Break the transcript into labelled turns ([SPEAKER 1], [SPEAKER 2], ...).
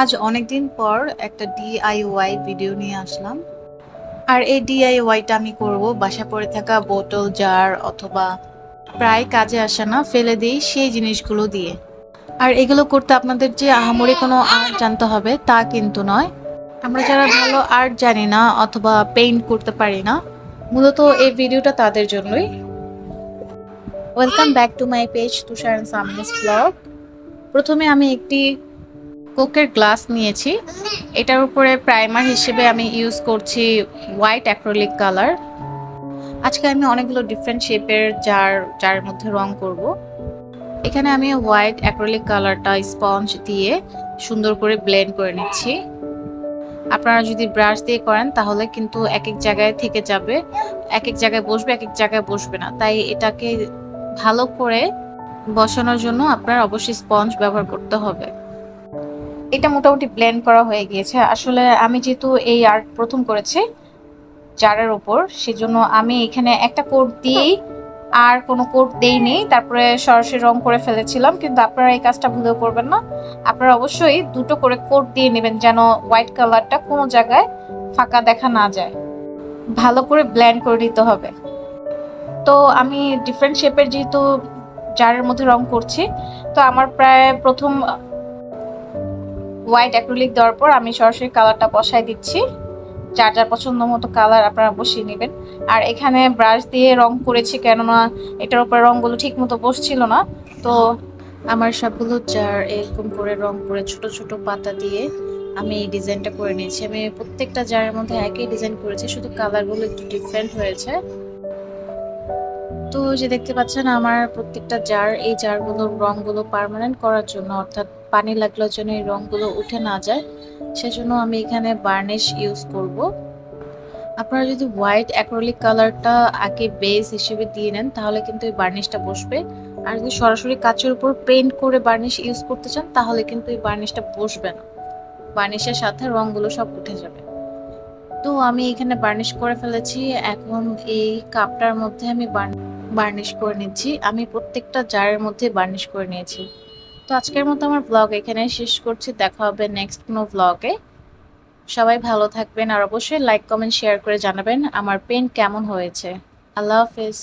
[SPEAKER 1] আজ অনেক দিন পর একটা ডিআইওয়াই ভিডিও নিয়ে আসলাম। আর এই ডিআইওয়াইটা আমি করব বাসা পড়ে থাকা বোতল, জার অথবা প্রায় কাজে আসে না, ফেলে দিই সেই জিনিসগুলো দিয়ে। আর এগুলো করতে আপনাদের যে আহামরি কোনো আর্ট জানতে হবে তা কিন্তু নয়। আমরা যারা ভালো আর্ট জানি না অথবা পেইন্ট করতে পারি না, মূলত এই ভিডিওটা তাদের জন্যই। Welcome back to my page Tushar সামনেস blog প্রথমে আমি একটি কোকের গ্লাস নিয়েছি। এটার উপরে প্রাইমার হিসেবে আমি ইউজ করছি হোয়াইট অ্যাক্রোলিক কালার। আজকে আমি অনেকগুলো ডিফারেন্ট শেপের জার যার মধ্যে রং করব। এখানে আমি হোয়াইট অ্যাক্রোলিক কালারটা স্পঞ্জ দিয়ে সুন্দর করে ব্লেন্ড করে নিচ্ছি। আপনারা যদি ব্রাশ দিয়ে করেন, তাহলে কিন্তু এক এক জায়গায় থেকে যাবে। এক এক জায়গায় বসবে এক এক জায়গায় বসবে না। তাই এটাকে ভালো করে বসানোর জন্য আপনার অবশ্যই স্পঞ্জ ব্যবহার করতে হবে। এটা মোটামুটি ব্লেন্ড করা হয়ে গিয়েছে। আসলে আমি যেহেতু এই আর্ট প্রথম করেছি জারের ওপর সেজন্য আমি এখানে একটা কোট দিয়েই আর কোনো কোট দেইনি। তারপরে সরাসরি রং করে ফেলেছিলাম, কিন্তু আপনারা এই কাজটা ভুলেও করবেন না। আপনারা অবশ্যই দুটো করে কোট দিয়ে নেবেন যেন হোয়াইট কালারটা কোনো জায়গায় ফাঁকা দেখা না যায়। ভালো করে ব্ল্যান্ড করে দিতে হবে। তো আমি ডিফারেন্ট শেপের যেহেতু জারের মধ্যে রং করছি, তো আমার প্রায় প্রথম হোয়াইট অ্যাক্রিলিক দেওয়ার পর আমি সরাসরি কালারটা বসাই দিচ্ছি। যার যার পছন্দ মতো কালার আপনারা বসিয়ে নেবেন। আর এখানে ব্রাশ দিয়ে রং করেছি কেননা এটার উপরে রঙগুলো ঠিক মতো বসছিল না। তো আমার সবগুলো জার এরকম করে রং করে ছোট ছোট পাতা দিয়ে আমি এই ডিজাইনটা করে নিয়েছি। আমি প্রত্যেকটা জারের মধ্যে একই ডিজাইন করেছি, শুধু কালারগুলো একটু ডিফারেন্ট হয়েছে। তো যে দেখতে পাচ্ছেন, আমার প্রত্যেকটা জার এই জারগুলোর রঙগুলো পার্মানেন্ট করার জন্য, অর্থাৎ পানি লাগলেও যেন এই রংগুলো উঠে না যায়, সেজন্য আমি এখানে বার্নিশ ইউজ করব। আপনারা যদি হোয়াইট অ্যাক্রোলিক কালারটা আগে বেস হিসেবে দিয়ে নেন, তাহলে কিন্তু এই বার্নিশটা বসবে। আর যদি সরাসরি কাচের উপর পেইন্ট করে বার্নিশ ইউজ করতে চান, তাহলে কিন্তু এই বার্নিশটা বসবে না। বার্নিশের সাথে রংগুলো সব উঠে যাবে। তো আমি এখানে বার্নিশ করে ফেলেছি। এখন এই কাপটার মধ্যে আমি বার্নিশ করে নিচ্ছি। আমি প্রত্যেকটা জারের মধ্যে বার্নিশ করে নিয়েছি। তো আজকের মতো আমার ব্লগ এখানে শেষ করছি। দেখা হবে নেক্সট কোনো ব্লগে সবাই ভালো থাকবেন আর অবশ্যই লাইক কমেন্ট শেয়ার করে জানাবেন আমার পেন কেমন হয়েছে। আল্লাহ হাফেজ।